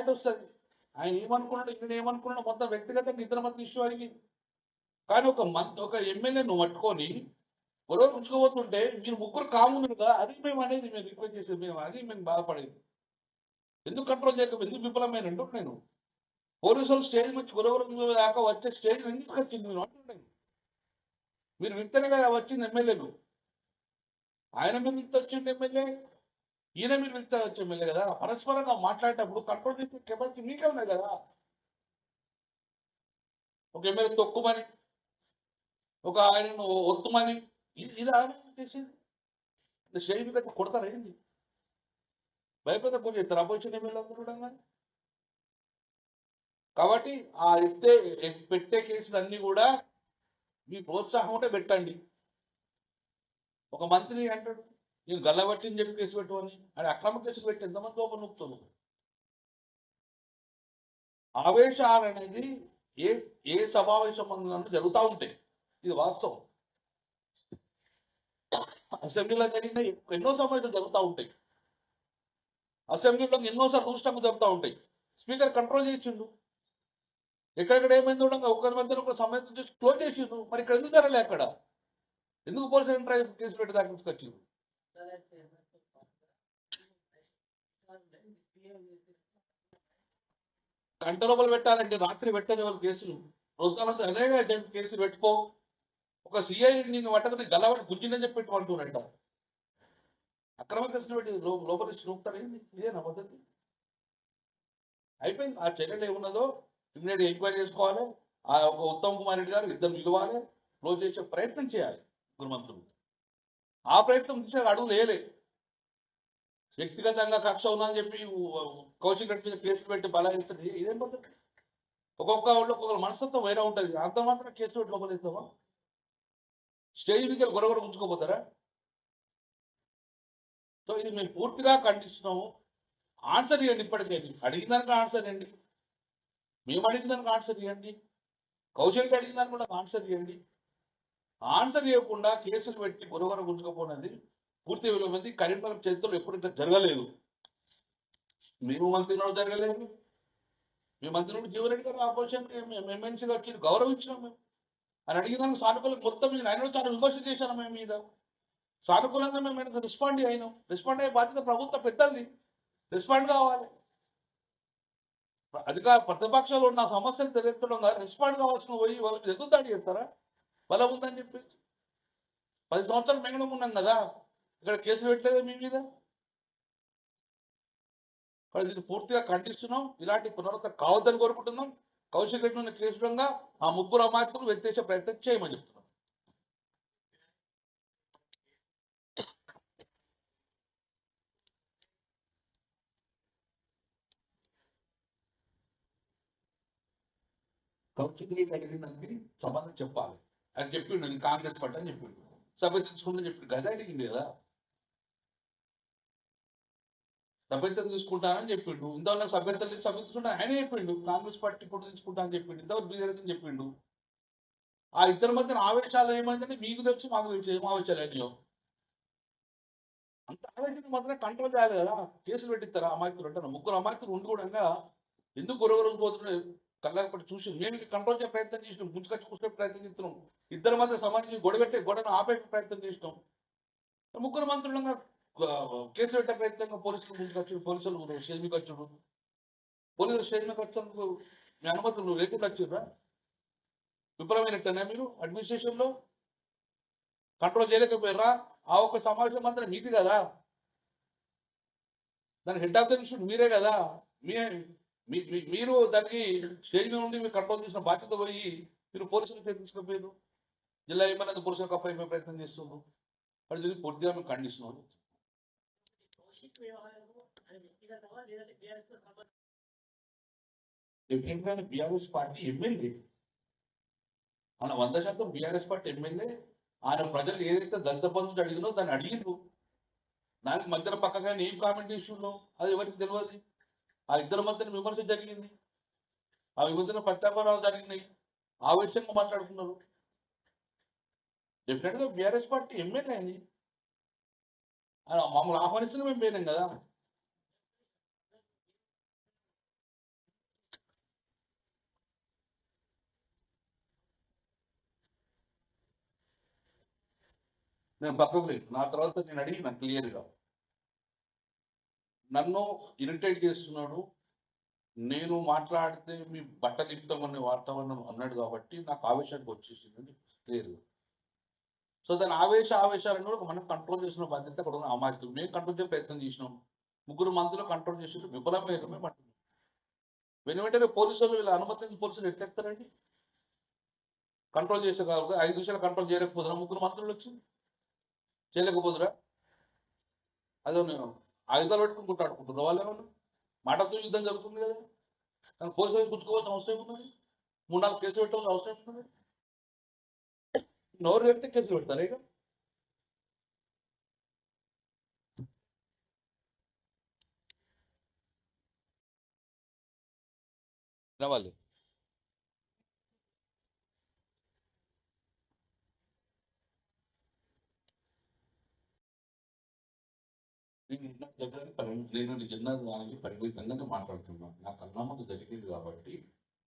Clarity వస్తుంది ఆయన ఏమనుకున్నాడు ఇక్కడ ఏమనుకున్నాడు మొత్తం వ్యక్తిగతంగా ఇద్దరు మంది ఇష్యూ అడిగి. కానీ ఒక మంత్ ఒక ఎమ్మెల్యే నువ్వు పట్టుకొని గొడవలు ఉంచుకోబోతుంటే మీరు ముగ్గురు కామున్నారు కదా అది మేము అనేది మేము రిక్వెస్ట్ చేసేది మేము అది మేము బాధపడేది. ఎందుకు కంట్రోల్ చేయక ఎందుకు విఫలమైన అంటున్నాను నేను పోలీసులు స్టేజ్ నుంచి గొడవ దాకా వచ్చే స్టేజ్ ఎందుకు వచ్చింది మీరు అంటున్నాను మీరు విత్తనే కదా వచ్చింది ఎమ్మెల్యేలు ఆయన మీరు ఇంత వచ్చింది ఎమ్మెల్యే ఈయన మీరు విత్త వచ్చే కదా? పరస్పరంగా మాట్లాడేటప్పుడు కంట్రోల్ చేసే కెపాసిటీ మీకే ఉన్నాయి కదా? ఒక ఎమ్మెల్యే తొక్కుమని ఒక ఆయనను ఒత్తుమని ఇది ఇది ఆయన చేసేది. స్టేజ్ మీద కొడతారు ఏంది? భయపడ పూజ చేస్తారు. అపోజిషన్ ఎమ్మెల్యే అందరూ కూడా కానీ. కాబట్టి ఆ ఎత్తే పెట్టే కేసులు కూడా మీ ప్రోత్సాహం ఉంటే పెట్టండి. ఒక మంత్రి అంటాడు. నేను గల్లబట్టిని చెప్పి కేసు పెట్టమని అది అక్రమ కేసు పెట్టి ఎంతమంది లోపల నొప్పుతున్నాను ఆవేశాలు అనేది ఏ ఏ సమావేశం జరుగుతూ ఉంటాయి. ఇది వాస్తవం. అసెంబ్లీలో జరిగిన ఎన్నో సమావేశాలు జరుగుతూ ఉంటాయి. అసెంబ్లీలో ఎన్నోసార్లు దూష్టంగా జరుగుతూ ఉంటాయి. స్పీకర్ కంట్రోల్ చేసిండు. ఎక్కడెక్కడ ఏమైంది ఉండగా ఒకరి మధ్య ఒక సమయం చూసి క్లోజ్ చేసిండు. మరి ఇక్కడ ఎందుకు జరగలే అక్కడ? ఎందుకు పోలీసు కేసు పెట్టి దాకా తీసుకొచ్చిండు? గంట లోపల పెట్టాలంటే రాత్రి పెట్టని వాళ్ళు కేసులు? రోజులంతా అదే కేసులు పెట్టుకో. ఒక సిఐ నేను పట్టకుని గల్లబట్టి గుంజిందని చెప్పి పెట్టుకుంటున్నట్ట అక్రమ కేసులు పెట్టి లోపలి లోపల ఇచ్చి నూపుతారేంది ఇదేనా పద్ధతి? అయిపోయింది. ఆ చర్యలు ఏమున్నదో ఇమ్మీడియట్ ఎంక్వైరీ చేసుకోవాలి. ఆ ఒక ఉత్తమ్ కుమార్ రెడ్డి గారు ఇద్దరు నిలవాలి క్లోజ్ చేసే ప్రయత్నం చేయాలి. గురుమంతులు ఆ ప్రయత్నం చూసే అడుగు వేయలే. వ్యక్తిగతంగా కక్ష ఉందని చెప్పి కౌశిక్ రెడ్డి మీద కేసులు పెట్టి బలాయిస్తుంది ఇదేం పద్ధతి? ఒక్కొక్క వాళ్ళు ఒక్కొక్క మనస్తత్వం వేరే ఉంటుంది. అంత మాత్రం కేసు పెట్టి లోపలిస్తామా స్టేజ్ మీద గొడవ ఉంచుకోపోతారా సో ఇది మేము పూర్తిగా ఖండిస్తున్నాము. ఆన్సర్ ఇవ్వండి ఇప్పటికైతే అడిగిన దానికి ఆన్సర్ ఇవ్వండి. మేము అడిగిన దానికి ఆన్సర్ ఇవ్వండి. కౌశల్కి అడిగిన దానికి కూడా ఆన్సర్ ఇవ్వండి. ఆన్సర్ ఇవ్వకుండా కేసులు పెట్టి గొడవ ఉంచుకోపోయినది పూర్తి విలువమంది కరీంనగర్ చరిత్రలో ఎప్పుడు ఇంత జరగలేదు. మేము మంత్రిలో జరగలేదు. మీ మంత్రులు జీవరెడ్డి గారు ఆపోజిషన్ ఎమ్మెల్సీగా వచ్చి గౌరవించినాం మేము. అని అడిగిన సానుకూలంగా మొత్తం మీద ఆయన చాలా విమర్శ చేశాను మేము మీద. సానుకూలంగా మేము రెస్పాండ్ అయినాం. రెస్పాండ్ అయ్యే బాధ్యత ప్రభుత్వ పెద్దది. రెస్పాండ్ కావాలి. అధికార ప్రతిపక్షాలు ఉన్న సమస్యలు తెలియడం కాదు రెస్పాండ్ కావాల్సిన పోయి వాళ్ళకి ఎదురు దాడి చేస్తారా? బలం ఉందని చెప్పి పది సంవత్సరాలు మింగడం ఉన్నాం కదా ఇక్కడ కేసులు పెట్టలేదా మీ మీద? మరి దీన్ని పూర్తిగా ఖండిస్తున్నాం. ఇలాంటి పునరావృతం కావద్దని కోరుకుంటున్నాం. కౌశిక్ రెడ్డి ఉన్న కేసులంగా ఆ ముగ్గురు అమాయకులు వ్యతిరేక ప్రయత్నం చేయమని చెప్తున్నాం. కౌశిక్ రెడ్డి అడిగిన సమాధానం చెప్పాలి. అని చెప్పిండు నేను కాంగ్రెస్ పార్టీ అని చెప్పిండు. సభ చెప్పిండు గదే అడిగింది కదా. సభ్యత్వం తీసుకుంటానని చెప్పిండు. ఇంతవరకు నాకు సభ్యత్వం లేదు సభ్యత్వం ఆయన చెప్పిండు కాంగ్రెస్ పార్టీ కూడా తీసుకుంటా అని చెప్పిండు. ఇంతవరకు బీజేపీ అని చెప్పిండు. ఆ ఇద్దరి మధ్యన ఆవేశాలు ఏమైందంటే మీకు తెలుసు మాకు తెలుసు ఏం ఆవేశాలు అయ్యో అంత ఆవేశం మాత్రమే కంట్రోల్ చేయాలి కదా. కేసులు పెట్టిస్తారా అమాయకులు అంటారు. ముగ్గురు అమాయకులు ఉండకూడంగా ఎందుకు గొరవరకు పోతున్నాయి కళ్ళపడి చూసి మేము కంట్రోల్ చేసే ప్రయత్నం చేసినాం. ముంచుకొచ్చి కూర్చునే ప్రయత్నం చేస్తున్నాం. ఇద్దరు మధ్య సమాజం గొడవెట్టే గొడవను ఆపే ప్రయత్నం చేసినాం. ముగ్గురు మంత్రులంగా కేసు పెట్టే ప్రయత్నంగా పోలీసులు ముందుకొచ్చారు. పోలీసులు స్టేజ్ వచ్చాడు పోలీసులు స్టేజ్ వచ్చేందుకు మీ అనుమతులు లేకుండా వచ్చిర్రా విఫలమైనట్టేనా మీరు? అడ్మినిస్ట్రేషన్లో కంట్రోల్ చేయలేకపోయారా? ఆ ఒక్క సమావేశం మాత్రం మీది కదా. దాని హెడ్ ఆఫ్ ద ఇన్స్టిట్యూట్ మీరే కదా. మీ- మీరు దానికి స్టేజ్ నుండి మీరు కంట్రోల్ చేసిన బాధ్యత పోయి మీరు పోలీసులు తీసుకుపోయారు జిల్లా ఏమైనా పోలీసులకు అప్పయ్యే ప్రయత్నం చేస్తున్నారు. అది పూర్తిగా మేము ఖండిస్తున్నాం కౌశిక్ బీఆర్ఎస్ పార్టీ ఎమ్మెల్యే. మన వంద శాతం బీఆర్ఎస్ పార్టీ ఎమ్మెల్యే. ఆయన ప్రజలు ఏదైతే దళిత బంధువులు అడిగినో దాన్ని అడిగిండ్రు దానికి మధ్యన పక్కగా ఏం కామెంట్ ఇష్యూలో అది ఎవరికి తెలియదు ఇద్దరి మధ్యన విమర్శ జరిగింది. ఆ విమర్శన ప్రత్యాపరాలు జరిగినాయి. ఆ విషయంగా మాట్లాడుకున్నారు డెఫినెట్గా బీఆర్ఎస్ పార్టీ ఎమ్మెల్యే అండి. మమ్మల్ని ఆహ్వానిస్తున్న మేము పోయినాం కదా. నేను పక్కకు లేదు నా తర్వాత నేను అడిగి నాకు క్లియర్గా నన్ను ఇరిటేట్ చేస్తున్నాడు. నేను మాట్లాడితే మీ బట్టలు ఇస్తామనే వాతావరణం అన్నాడు కాబట్టి నాకు ఆవేశానికి వచ్చేసింది క్లియర్ సో దాని ఆవేశ ఆవేశాలను కూడా మనం కంట్రోల్ చేసిన బాధ్యత కూడా ఉంది. అమాయకులు. మేము కంట్రోల్ చేసే ప్రయత్నం చేసినాం. ముగ్గురు మంత్రులు కంట్రోల్ చేసి విఫలమైన మేము అంటున్నాం. వెను వెంటనే పోలీసులు వీళ్ళ అనుమతిని పోలీసులు ఎట్లా కంట్రోల్ చేసే కాదు. ఐదు నిమిషాలు కంట్రోల్ చేయలేకపోతున్నా. ముగ్గురు మంత్రులు వచ్చింది చేయలేకపోతురా అదే నేను ఆయుధాలు పెట్టుకుని ఆడుకుంటున్నారు వాళ్ళు ఏమన్నా? మాటతో యుద్ధం జరుగుతుంది కదా. కానీ పోలీసులు గుర్తుకోవాల్సిన అవసరం ఏమున్నది? మూడు నాలుగు కేసులు పెట్టాల్సిన అవసరం ఏమున్నది? నోరు పెడితే కేసులు పెడతారు ఇక. రావాలి నేను నిన్న దగ్గర పరి- నేను నిన్న దానికి పరిమితంగా మాట్లాడుతున్నాను నాకు అన్నమ్మకు జరిగింది కాబట్టి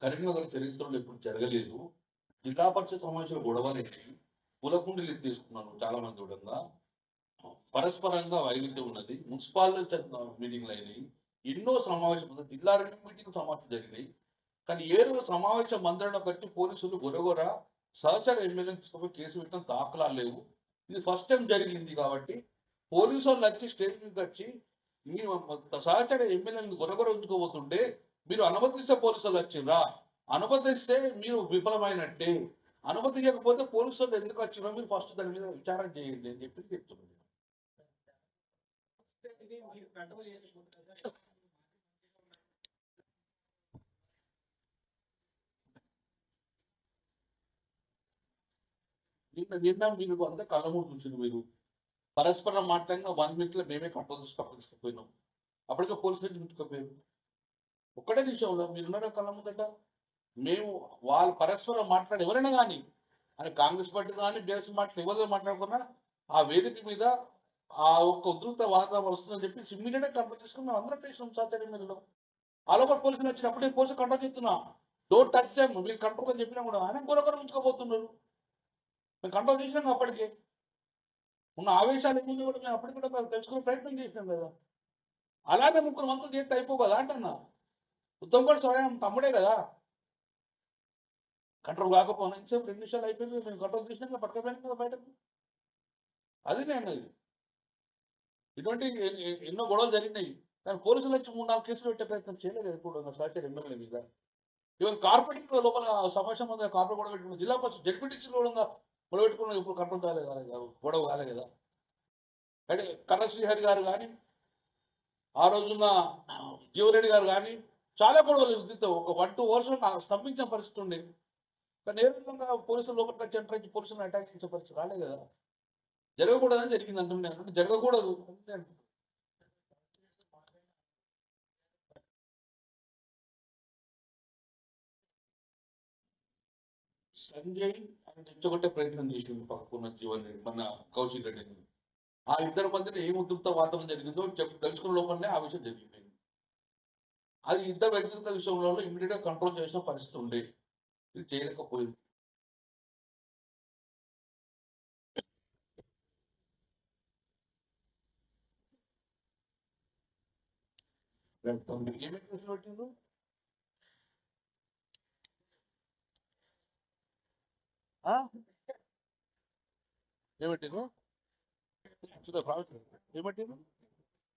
కరీంనగర్ చరిత్రలో ఎప్పుడు జరగలేదు. జిల్లా పరిషత్ సమావేశాలు గొడవలేసి పులకుండీలు తీసుకున్నాను చాలా మంది చూడంగా. పరస్పరంగా వైవిధ్యం ఉన్నది. మున్సిపాలిటీ మీటింగ్లు అయినాయి. ఎన్నో సమావేశం ఉంది జిల్లా రెండు మీటింగ్ సమావేశం జరిగినాయి. కానీ ఏ రోజు సమావేశం మందరణ వచ్చి పోలీసులు గొరగొర సహచర ఎమ్మెల్యే కేసు పెట్టడం దాఖలాలు లేవు. ఇది ఫస్ట్ టైం జరిగింది కాబట్టి పోలీసు వాళ్ళు వచ్చి స్టేజ్ మీద వచ్చి మీ సహచర ఎమ్మెల్యేలను గొరగొర ఉంచుకోబోతుంటే మీరు అనుమతిస్తే పోలీసులు వచ్చిండ్రా? అనుమతిస్తే మీరు విఫలమైనట్టే. అనుమతించకపోతే పోలీసులు ఎందుకు వచ్చినా మీరు ఫస్ట్ దాని మీద విచారం చేయండి అని చెప్పి చెప్తున్నాను నిన్న నిన్న మీరు అంత కళ్ళము చూసింది మీరు. పరస్పరం మాట్లాడంగా వన్ మినిట్లో మేమే కంట్రోల్ చేసి పక్కన అప్పటికే పోలీసులు ఉంచుకోపోయారు ఒక్కటే విషయంలో మీరున్నారా కళ్ళ ముందట? మేము వాళ్ళు పరస్పరం మాట్లాడే ఎవరైనా కానీ అని కాంగ్రెస్ పార్టీ కానీ బీఆర్ఎస్ పార్టీ ఎవరితో మాట్లాడుకున్నా ఆ వేదిక మీద ఆ ఒక్క ఉధృత వాతావరణం వస్తుందని చెప్పి ఇమ్మీడియట్గా కంట్రోల్ చేసుకుని మేము అందరం చేసినాం సాధ్యం మీదలో. ఆలోపల పోలీసులు వచ్చినప్పుడే పోలీసులు కంట్రోల్ చేస్తున్నాం. డోర్ టచ్ చేయం మీరు కంట్రోల్ అని చెప్పినా కూడా ఆయన గొరగొర ఉంచుకోబోతున్నారు మేము కంట్రోల్ చేసినాం అప్పటికే. ఉన్న ఆవేశాలు ఏముంది కూడా మేము అప్పటికి కూడా తెలుసుకునే ప్రయత్నం చేసినాం కదా. అలానే ముగ్గురు మంత్రులు చేస్తే అయిపో అంటన్నా. ఉత్తమ్ కూడా స్వయం తమ్ముడే కదా. కంట్రోల్ కాకపోయినా ఇంతసేపు రెండు నిమిషాలు అయిపోయింది మేము కంట్రోల్ చేసినాక పట్టుకపోయినాం కదా బయటకు. అది నేను అన్నది ఇటువంటి ఎన్నో గొడవలు జరిగినాయి. కానీ పోలీసులు వచ్చి మూడు నాలుగు కేసులు పెట్టే ప్రయత్నం చేయలేదు ఇప్పుడు సహచర ఎమ్మెల్యే మీద. ఇవన్న కార్పొరేట్ లోపల సమావేశం ఉంది కార్పొరేట్ కూడా పెట్టుకున్న జిల్లా కోసం జడ్పీటీసీ కూడా గొడవ పెట్టుకున్న ఇప్పుడు కంట్రోల్ కాలేదు కాలేదు కాదు గొడవ కాలేదు కదా. అంటే కర్ర శ్రీహరి గారు కానీ ఆ రోజున జీవరెడ్డి గారు కానీ చాలా గొడవలు విద్యుత్ ఒక వన్ టూ అవర్స్ స్తంభించిన పరిస్థితి ఉండేది కానీ ఏ విధంగా పోలీసులు లోపలికి వచ్చి ఎంటర్ పోలీసులను అటాక్ చేసే పరిస్థితి రాలేదు కదా. జరగకూడదని జరిగింది అంటున్నాను అంటే జరగకూడదు. సంజయ్ అని తెచ్చగొట్టే ప్రయత్నం చేసింది పక్కకున్న జీవన్ రెడ్డి మన కౌశిక్ రెడ్డి. ఆ ఇద్దరు మధ్యన ఏం ఉద్రిక్త వాతావరణం జరిగిందో చెప్పి తెలుసుకున్న లోపలనే ఆ విషయం జరిగిపోయింది అది ఇద్దరు వ్యక్తిగత విషయంలో ఇమీడియట్గా కంట్రోల్ చేసిన పరిస్థితి ఉండే. ఇది చేయలేకపోయింది. ఏమేమి ప్రశ్న పెట్టిండ్రు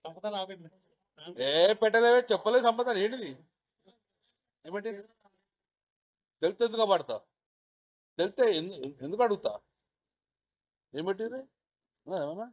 సంపద ఆపేయండి. ఏ పెట్టలేవే చెప్పలేదు సంపద ఏంటిది? ఏమిటి తెలితే ఎందుకు పడతా తెలితే ఎందు- ఎందుకు అడుగుతా ఏమిటి ఏమన్నా?